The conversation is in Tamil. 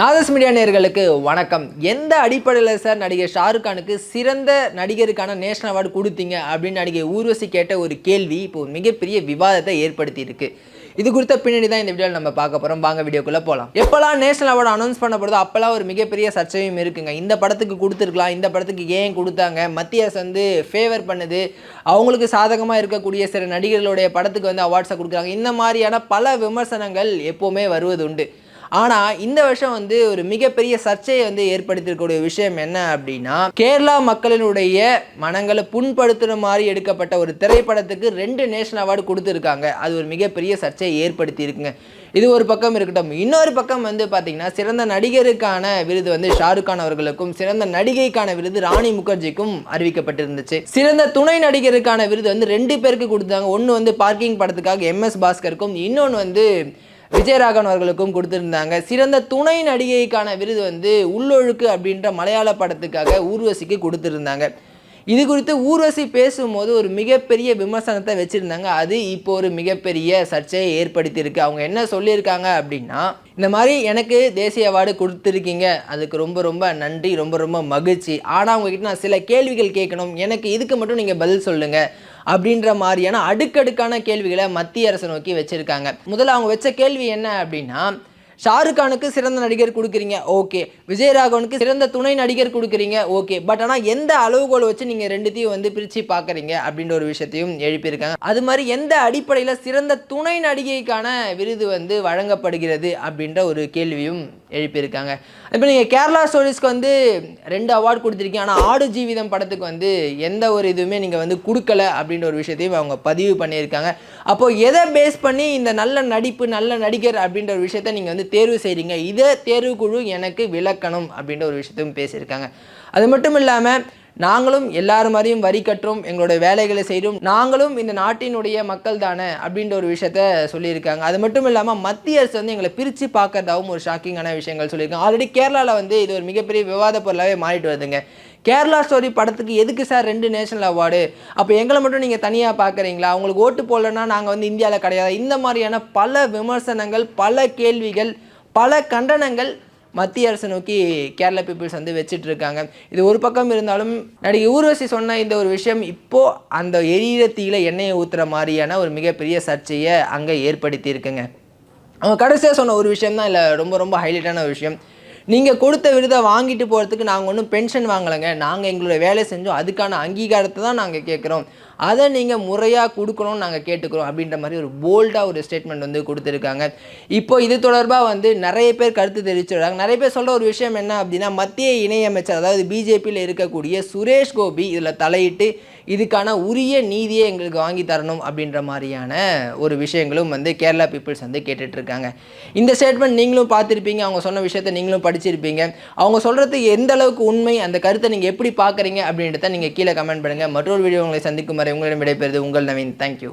நாதஸ் மீடியா நேயர்களுக்கு வணக்கம். எந்த அடிப்படையில் சார் நடிகர் ஷாருக் கானுக்கு சிறந்த நடிகருக்கான நேஷனல் அவார்டு கொடுத்தீங்க அப்படின்னு நடிகை ஊர்வசி கேட்ட ஒரு கேள்வி இப்போ ஒரு மிகப்பெரிய விவாதத்தை ஏற்படுத்தியிருக்கு. இது குறித்த பின்னணி தான் இந்த வீடியோவில் நம்ம பார்க்க போகிறோம் வாங்க வீடியோக்குள்ளே போகலாம் எப்போல்லாம் நேஷனல் அவார்டு அனௌன்ஸ் பண்ணப்படுதோ அப்போல்லாம் ஒரு மிகப்பெரிய சர்ச்சையும் இருக்குங்க. இந்த படத்துக்கு கொடுத்துருக்கலாம். இந்த படத்துக்கு ஏன் கொடுத்தாங்க? மத்திய அரசு வந்து ஃபேவர் பண்ணுது. அவங்களுக்கு சாதகமாக இருக்கக்கூடிய சில நடிகர்களுடைய படத்துக்கு வந்து அவார்ட்ஸை கொடுக்குறாங்க. இந்த மாதிரியான பல விமர்சனங்கள் எப்போவுமே வருவது உண்டு ஆனால் இந்த வருஷம் வந்து ஒரு மிகப்பெரிய சர்ச்சையை வந்து ஏற்படுத்தியிருக்கக்கூடிய விஷயம் என்ன அப்படின்னா கேரளா மக்களினுடைய மனங்களை புண்படுத்துகிற மாதிரி எடுக்கப்பட்ட ஒரு திரைப்படத்துக்கு ரெண்டு நேஷனல் அவார்டு கொடுத்துருக்காங்க. அது ஒரு மிகப்பெரிய சர்ச்சையை ஏற்படுத்தியிருக்குங்க. இது ஒரு பக்கம் இருக்கட்டும். இன்னொரு பக்கம் வந்து பார்த்தீங்கன்னா சிறந்த நடிகருக்கான விருது வந்து ஷாருக் கான் அவர்களுக்கும் சிறந்த நடிகைக்கான விருது ராணி முகர்ஜிக்கும் அறிவிக்கப்பட்டிருந்துச்சு. சிறந்த துணை நடிகருக்கான விருது வந்து ரெண்டு பேருக்கு கொடுத்தாங்க. ஒன்று வந்து பார்க்கிங் படத்துக்காக எம்எஸ் பாஸ்கருக்கும் இன்னொன்று வந்து விஜயராகவன் அவர்களுக்கும் கொடுத்துருந்தாங்க. சிறந்த துணை நடிகைக்கான விருது வந்து உள்ளொழுக்கு அப்படின்ற மலையாள படத்துக்காக ஊர்வசிக்கு கொடுத்துருந்தாங்க. இது குறித்து ஊர்வசி பேசும்போது ஒரு மிகப்பெரிய விமர்சனத்தை வச்சுருந்தாங்க. அது இப்போ ஒரு மிகப்பெரிய சர்ச்சையை ஏற்படுத்தியிருக்கு. அவங்க என்ன சொல்லியிருக்காங்க அப்படின்னா இந்த மாதிரி எனக்கு தேசிய அவார்டு கொடுத்துருக்கீங்க. அதுக்கு ரொம்ப ரொம்ப நன்றி ரொம்ப ரொம்ப மகிழ்ச்சி. ஆனால் உங்ககிட்ட நான் சில கேள்விகள் கேட்கணும். எனக்கு இதுக்கு மட்டும் நீங்கள் பதில் சொல்லுங்கள் அப்படின்ற மாதிரியான அடுக்கடுக்கான கேள்விகளை மத்திய அரசு நோக்கி வச்சுருக்காங்க. முதல்ல அவங்க வச்ச கேள்வி என்ன அப்படின்னா ஷாருக் கானுக்கு சிறந்த நடிகர் கொடுக்குறீங்க ஓகே. விஜய் ராகவனுக்கு சிறந்த துணை நடிகர் கொடுக்குறீங்க ஓகே. பட் ஆனால் எந்த அளவுகோலை வச்சு நீங்கள் ரெண்டுத்தையும் வந்து பிரித்து பார்க்குறீங்க அப்படின்ற ஒரு விஷயத்தையும் எழுப்பியிருக்காங்க. அது மாதிரி எந்த அடிப்படையில் சிறந்த துணை நடிகைக்கான விருது வந்து வழங்கப்படுகிறது அப்படின்ற ஒரு கேள்வியும் எழுப்பியிருக்காங்க. இப்போ நீங்கள் கேரளா ஸ்டோரிஸ்க்கு வந்து ரெண்டு அவார்டு கொடுத்துருக்கீங்க. ஆனால் ஆடு ஜீவிதம் படத்துக்கு வந்து எந்த ஒரு இதுவுமே நீங்கள் வந்து கொடுக்கல அப்படின்ற ஒரு விஷயத்தையும் அவங்க பதிவு பண்ணியிருக்காங்க. அப்போது எதை பேஸ் பண்ணி இந்த நல்ல நடிப்பு நல்ல நடிகர் அப்படின்ற ஒரு விஷயத்த நீங்கள் வந்து தேர்வு செய்கிறீங்க இதை தேர்வுக்குழு எனக்கு விளக்கணும் அப்படின்ற ஒரு விஷயத்தையும் பேசியிருக்காங்க. அது மட்டும் இல்லாமல் நாங்களும் எல்லார் மாதிரியும் வரி கட்டுறோம் எங்களுடைய வேலைகளை செய்கிறோம் நாங்களும் இந்த நாட்டினுடைய மக்கள் தானே அப்படின்ற ஒரு விஷயத்த சொல்லியிருக்காங்க. அது மட்டும் இல்லாமல் மத்திய அரசு வந்து எங்களை பிரித்து பார்க்கறதாகவும் ஒரு ஷாக்கிங்கான விஷயங்கள் சொல்லியிருக்காங்க. ஆல்ரெடி கேரளாவில் வந்து இது ஒரு மிகப்பெரிய விவாத பொருளாகவே மாறிட்டு வருதுங்க. கேரளா ஸ்டோரி படத்துக்கு எதுக்கு சார் ரெண்டு நேஷனல் அவார்டு அப்போ எங்களை மட்டும் நீங்கள் தனியாக பார்க்குறீங்களா? அவங்களுக்கு ஓட்டு போடலன்னா நாங்கள் வந்து இந்தியாவில் கிடையாது. இந்த மாதிரியான பல விமர்சனங்கள் பல கேள்விகள் பல கண்டனங்கள் மத்திய அரசு நோக்கி கேரளா பீப்புள்ஸ் வந்து வச்சுட்டு இருக்காங்க இது ஒரு பக்கம் இருந்தாலும் நடிகை ஊர்வசி சொன்ன இந்த ஒரு விஷயம் இப்போ அந்த எரியிற தீயில எண்ணெயை ஊற்றுற மாதிரியான ஒரு மிகப்பெரிய சர்ச்சையை அங்கே ஏற்படுத்தி இருக்குங்க அவங்க கடைசியாக சொன்ன ஒரு விஷயம் தான் இல்லை ரொம்ப ரொம்ப ஹைலைட்டான ஒரு விஷயம். நீங்கள் கொடுத்த விருதை வாங்கிட்டு போகிறதுக்கு நாங்கள் ஒன்றும் பென்ஷன் வாங்கலைங்க. நாங்கள் எங்களுடைய வேலை செஞ்சோம். அதுக்கான அங்கீகாரத்தை தான் நாங்கள் கேட்குறோம். அதை நீங்கள் முறையாக கொடுக்கணும்னு நாங்கள் கேட்டுக்கிறோம் அப்படின்ற மாதிரி ஒரு போல்டாக ஒரு ஸ்டேட்மெண்ட் வந்து கொடுத்துருக்காங்க. இப்போ இது தொடர்பாக வந்து நிறைய பேர் கருத்து தெரிவிச்சிடுறாங்க நிறைய பேர் சொல்கிற ஒரு விஷயம் என்ன அப்படின்னா மத்திய இணையமைச்சர் அதாவது பிஜேபியில் இருக்கக்கூடிய சுரேஷ் கோபி இதில் தலையிட்டு இதுக்கான உரிய நீதியை எங்களுக்கு வாங்கி தரணும் அப்படின்ற மாதிரியான ஒரு விஷயங்களும் வந்து கேரளா பீப்புள்ஸ் வந்து கேட்டுட்ருக்காங்க. இந்த ஸ்டேட்மெண்ட் நீங்களும் பார்த்துருப்பீங்க. அவங்க சொன்ன விஷயத்த நீங்களும் படிச்சிருப்பீங்க. அவங்க சொல்கிறது எந்த அளவுக்கு உண்மை அந்த கருத்தை நீங்கள் எப்படி பார்க்குறீங்க அப்படின்றத நீங்கள் கீழே கமெண்ட் பண்ணுங்கள் மற்றொரு வீடியோ உங்களை சந்திக்கும் வரை உங்களிடம் விடைபெறுது உங்கள் நவீன். தேங்க்யூ